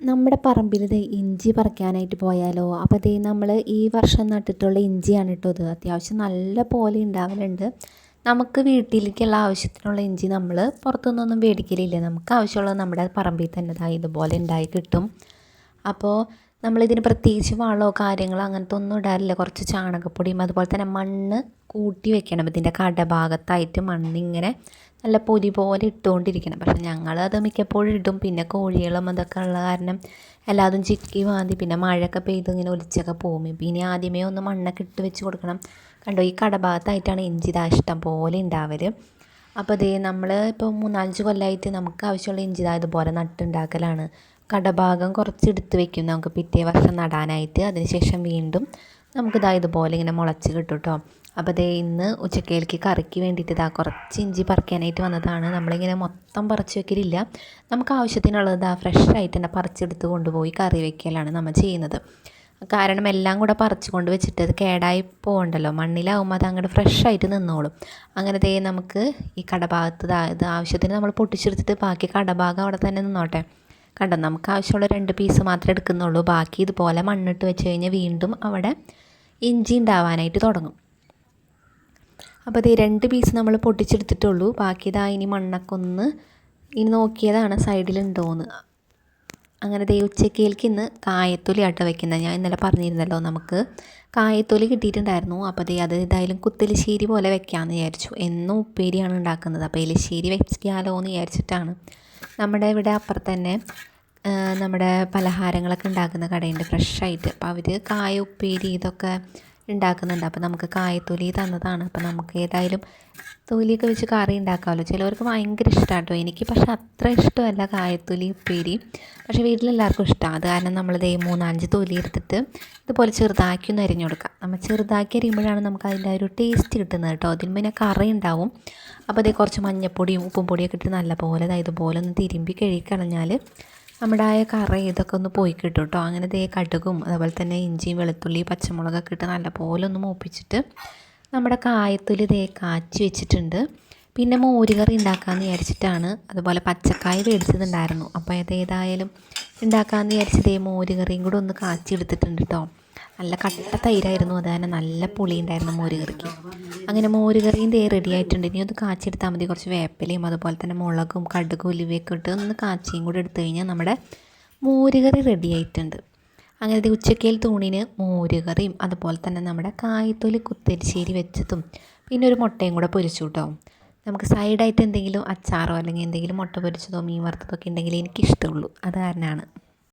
നമ്മുടെ പറമ്പിൽ ഇത് ഇഞ്ചി പറിക്കാനായിട്ട് പോയാലോ? അപ്പോൾ ദേ നമ്മൾ ഈ വർഷം നട്ടിട്ടുള്ള ഇഞ്ചിയാണ് കേട്ടോ ഇത്. അത്യാവശ്യം നല്ല പോലെ ഉണ്ടാവലുണ്ട് നമുക്ക് വീട്ടിലേക്കുള്ള ആവശ്യത്തിനുള്ള ഇഞ്ചി നമ്മൾ പുറത്തുനിന്നൊന്നും മേടിക്കലില്ല. നമുക്ക് ആവശ്യമുള്ളത് നമ്മുടെ പറമ്പിൽ തന്നെ ഇതാ ഇതുപോലെ ഉണ്ടായി കിട്ടും. അപ്പോൾ നമ്മളിതിന് പ്രത്യേകിച്ച് വളമോ കാര്യങ്ങളോ അങ്ങനത്തെ ഒന്നും ഇടാറില്ല. കുറച്ച് ചാണകപ്പൊടിയും അതുപോലെ തന്നെ മണ്ണ് കൂട്ടി വെക്കണം. ഇതിന്റെ കടഭാഗത്തായിട്ട് മണ്ണിങ്ങനെ നല്ല പൊതി പോലെ ഇട്ടുകൊണ്ടിരിക്കണം. പക്ഷെ ഞങ്ങളത് മിക്കപ്പോഴും ഇടും. പിന്നെ കോഴികളും അതൊക്കെ ഉള്ള കാരണം എല്ലാതും ചിക്കി മാതി പിന്നെ മഴയൊക്കെ പെയ്ത് ഇങ്ങനെ ഒലിച്ചൊക്കെ പോകും. പിന്നെ ആദ്യമേ ഒന്ന് മണ്ണൊക്കെ ഇട്ട് വെച്ച് കൊടുക്കണം. കണ്ടോ ഈ കടഭാഗത്തായിട്ടാണ് ഇഞ്ചി ഇതാ ഇഷ്ടം പോലെ ഉണ്ടാവൽ അപ്പോൾ അതേ നമ്മൾ ഇപ്പോൾ മൂന്നാലഞ്ച് കൊല്ലമായിട്ട് നമുക്ക് ആവശ്യമുള്ള ഇഞ്ചി ഇതാ ഇതുപോലെ നട്ടുണ്ടാക്കലാണ്. കടഭാഗം കുറച്ച് എടുത്ത് വെക്കും. നമുക്ക് പിറ്റേ വർഷം നടാനായിട്ട്. അതിനുശേഷം വീണ്ടും നമുക്ക് നമുക്കിതാ ഇതുപോലെ ഇങ്ങനെ മുളച്ച് കിട്ടും കേട്ടോ അപ്പോൾ അതേ ഇന്ന് ഉച്ചക്കേലേക്ക് കറിക്ക് വേണ്ടിയിട്ട് ഇതാ കുറച്ച് ഇഞ്ചി പറിക്കാനായിട്ട് വന്നതാണ്. നമ്മളിങ്ങനെ മൊത്തം പറിച്ച് വെക്കലില്ല. നമുക്ക് ആവശ്യത്തിനുള്ളത് ഇതാ ഫ്രഷ് ആയിട്ട് തന്നെ പറിച്ചെടുത്ത് കൊണ്ടുപോയി കറി വെക്കലാണ് നമ്മൾ ചെയ്യുന്നത്. കാരണം എല്ലാം കൂടെ പറിച്ച് കൊണ്ട് വെച്ചിട്ട് അത് കേടായി പോകണ്ടല്ലോ. മണ്ണിലാവുമ്പോൾ അത് അങ്ങോട്ട് ഫ്രഷ് ആയിട്ട് നിന്നോളും. അങ്ങനെ ദേ നമുക്ക് ഈ കടഭാഗത്ത് ഇത് ആവശ്യത്തിന് നമ്മൾ പൊട്ടിച്ചെടുത്തിട്ട് ബാക്കി കടഭാഗം അവിടെ തന്നെ നിന്നോട്ടെ. കണ്ടോ നമുക്ക് ആവശ്യമുള്ള രണ്ട് പീസ് മാത്രമേ എടുക്കുന്നുള്ളൂ. ബാക്കി ഇതുപോലെ മണ്ണിട്ട് വെച്ച് കഴിഞ്ഞാൽ വീണ്ടും അവിടെ ഇഞ്ചി ഉണ്ടാവാനായിട്ട് തുടങ്ങും. അപ്പോൾ ഈ രണ്ട് പീസ് നമ്മൾ പൊട്ടിച്ചെടുത്തിട്ടുള്ളൂ. ബാക്കി ഇതാ ഇനി മണ്ണൊക്കെ ഒന്ന് ഇനി നോക്കിയതാണ് സൈഡിലുണ്ടോയെന്ന് അങ്ങനെ ദേ ഉച്ചക്കേൽക്ക് ഇന്ന് കായത്തൊലി അട്ട വയ്ക്കുന്നത് ഞാൻ ഇന്നലെ പറഞ്ഞിരുന്നല്ലോ നമുക്ക്. കായത്തൊലി കിട്ടിയിട്ടുണ്ടായിരുന്നു. അപ്പോൾ ദേ അത് ഏതായാലും കുത്തലിശ്ശേരി പോലെ വെക്കാമെന്ന് വിചാരിച്ചു. എന്നും ഉപ്പേരിയാണ് ഉണ്ടാക്കുന്നത്. അപ്പോൾ എലിശ്ശേരി വെക്കാലോ എന്ന് വിചാരിച്ചിട്ടാണ് നമ്മുടെ ഇവിടെ അപ്പുറത്ത് തന്നെ നമ്മുടെ പലഹാരങ്ങളൊക്കെ ഉണ്ടാക്കുന്ന കടയുണ്ട് ഫ്രഷായിട്ട്. അപ്പോൾ അവർ കായ ഉപ്പേരി ഇതൊക്കെ ഉണ്ടാക്കുന്നുണ്ട്. അപ്പോൾ നമുക്ക് കായത്തൊലി തന്നതാണ്. അപ്പോൾ നമുക്ക് ഏതായാലും തൊലിയൊക്കെ വെച്ച് കറി ഉണ്ടാക്കാമല്ലോ. ചിലവർക്ക് ഭയങ്കര ഇഷ്ടമാണ് കേട്ടോ എനിക്ക് പക്ഷേ അത്ര ഇഷ്ടമല്ല കായത്തൊലി ഉപ്പേരി. പക്ഷേ വീട്ടിലെല്ലാവർക്കും ഇഷ്ടമാണ് അത് കാരണം നമ്മൾ ദേ മൂന്നാഞ്ച് തൊലി എടുത്തിട്ട് ഇതുപോലെ ചെറുതാക്കി ഒന്ന് അരിഞ്ഞു കൊടുക്കാം. നമ്മൾ ചെറുതാക്കി അരിയുമ്പോഴാണ് നമുക്ക് അതിന്റെ ഒരു ടേസ്റ്റ് കിട്ടുന്നത് കേട്ടോ അതിന് പിന്നെ കറി ഉണ്ടാവും. അപ്പോൾ അതേ കുറച്ച് മഞ്ഞപ്പൊടിയും ഉപ്പും പൊടിയൊക്കെ ഇട്ട് നല്ലപോലെ ഇതുപോലെ ഒന്ന് തിരുമ്പി കഴുകി കളഞ്ഞാൽ നമ്മുടെ ആ കറി ഇതൊക്കെ ഒന്ന് പോയി കിട്ടും കേട്ടോ അങ്ങനെ ദേ കടുകും അതുപോലെ തന്നെ ഇഞ്ചിയും വെളുത്തുള്ളി പച്ചമുളകൊക്കെ ഇട്ട് നല്ലപോലെ ഒന്ന് മൂപ്പിച്ചിട്ട് നമ്മുടെ കായത്തൊലി ദേ കാച്ചി വെച്ചിട്ടുണ്ട്. പിന്നെ മോരുകറി ഉണ്ടാക്കാമെന്ന് വിചാരിച്ചിട്ടാണ് അതുപോലെ പച്ചക്കായ മേടിച്ചതുണ്ടായിരുന്നു. അപ്പോൾ അത് ഏതായാലും ഉണ്ടാക്കാമെന്ന് വിചാരിച്ച് ദേ മോരുകറിയും കൂടെ ഒന്ന് കാച്ചി എടുത്തിട്ടുണ്ട് കേട്ടോ നല്ല കട്ട തൈരായിരുന്നു അത് തന്നെ. നല്ല പുളി ഉണ്ടായിരുന്നു മോരുകറിക്ക്. അങ്ങനെ മോരുകറിയും തേ റെഡി ആയിട്ടുണ്ട്. ഇനി ഒന്ന് കാച്ചെടുത്താൽ മതി. കുറച്ച് വേപ്പിലയും അതുപോലെ തന്നെ മുളകും കടുകും ഉലുവയൊക്കെ ഇട്ട് ഒന്ന് കാച്ചിയും കൂടെ എടുത്തു കഴിഞ്ഞാൽ നമ്മുടെ മോരുകറി റെഡി ആയിട്ടുണ്ട്. അങ്ങനെ ഉച്ചക്കേൽ തൂണിന് മോരുകറിയും അതുപോലെ തന്നെ നമ്മുടെ കായത്തൊലി കുത്തരിശ്ശേരി വെച്ചതും പിന്നെ ഒരു മുട്ടയും കൂടെ പൊരിച്ചു കേട്ടോ നമുക്ക് സൈഡായിട്ട് എന്തെങ്കിലും അച്ചാറോ അല്ലെങ്കിൽ എന്തെങ്കിലും മുട്ട പൊരിച്ചതോ മീൻ വറുത്തതോ ഒക്കെ ഉണ്ടെങ്കിൽ എനിക്കിഷ്ടമുള്ളൂ. അത് കാരണമാണ്